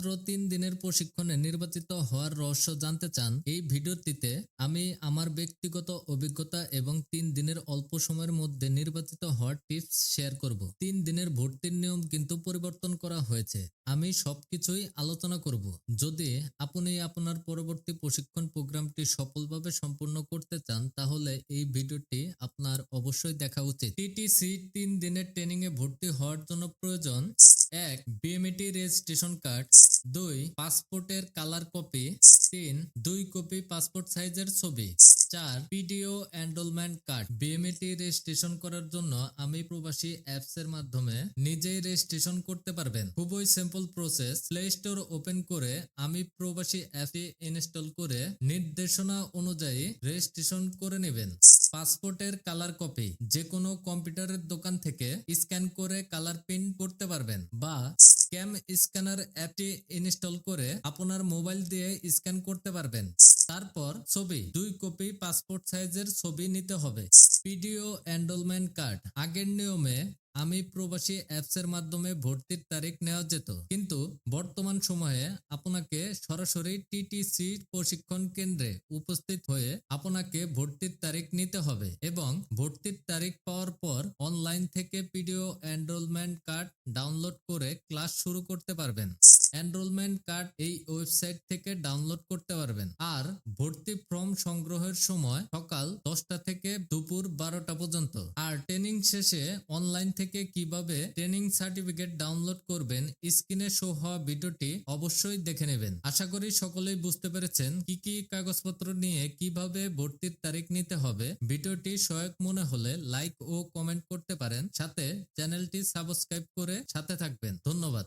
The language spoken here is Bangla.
মাত্র তিন দিনের প্রশিক্ষণে নির্বাচিত হওয়ার রহস্য জানতে চান, এই ভিডিওটিতে আমি আমার ব্যক্তিগত অভিজ্ঞতা এবং তিন দিনের অল্প সময়ের মধ্যে নির্বাচিত হওয়ার টিপস শেয়ার করব। তিন দিনের ভর্তির নিয়ম কিন্তু পরিবর্তন করা হয়েছে। আমি সবকিছুই আলোচনা করব। যদি আপনি আপনার পরবর্তী প্রশিক্ষণ প্রোগ্রামটি সফলভাবে সম্পূর্ণ করতে চান, তাহলে এই ভিডিওটি আপনার অবশ্যই দেখা উচিত। টিটিসি তিন দিনের ট্রেনিং এ ভর্তি হওয়ার জন্য প্রয়োজন এক বিএমএটি রেজিস্ট্রেশন কার্ড দুই পাসপোর্টের কালার কপি তিন দুই কপি পাসপোর্ট সাইজের ছবি, চার PDO enrolment card BMET registration করার জন্য আমি প্রবাসী অ্যাপস এর মাধ্যমে নিজেই রেজিস্ট্রেশন করতে পারবেন। খুবই simple process play store open করে আমি প্রবাসী অ্যাপে ইনস্টল করে নির্দেশনা অনুযায়ী রেজিস্ট্রেশন করে নেবেন। পাসপোর্টের কালার কপি যে কোনো কম্পিউটারের দোকান থেকে স্ক্যান করে কালার প্রিন্ট করতে পারবেন বা স্ক্যাম স্ক্যানার অ্যাপটি ইনস্টল করে আপনার মোবাইল দিয়ে স্ক্যান করতে পারবেন। তারপর ছবি, দুই কপি পাসপোর্ট সাইজের ছবি নিতে হবে। পিডিও এনরোলমেন্ট কার্ড আগের নিয়মে আমি প্রবাসী অ্যাপস এর মাধ্যমে ভর্তির তারিখ নেওয়া যেত। কিন্তু বর্তমান সময়ে আপনাকে সরাসরি টিটিসি প্রশিক্ষণ কেন্দ্রে উপস্থিত হয়ে আপনাকে ভর্তির তারিখ নিতে হবে এবং ভর্তির তারিখ পাওয়ার পর অনলাইন থেকে পিডিও এনরোলমেন্ট কার্ড ডাউনলোড করে ক্লাস শুরু করতে পারবেন। এনরোলমেন্ট কার্ড এই ওয়েবসাইট থেকে ডাউনলোড করতে পারবেন। আর ভর্তি ফর্ম সংগ্রহের সময় সকাল দশটা থেকে দুপুর বারোটা পর্যন্ত। আর শেষে অনলাইন থেকে কীভাবে ট্রেনিং সার্টিফিকেট ডাউনলোড করবেন স্ক্রিনে শো হওয়া ভিডিওটি অবশ্যই দেখে নেবেন। আশা করি সকলেই বুঝতে পেরেছেন কি কি কাগজপত্র নিয়ে কীভাবে ভর্তির তারিখ নিতে হবে। ভিডিওটি সহায়ক মনে হলে লাইক ও কমেন্ট করতে পারেন। সাথে চ্যানেলটি সাবস্ক্রাইব করে সাথে থাকবেন। ধন্যবাদ।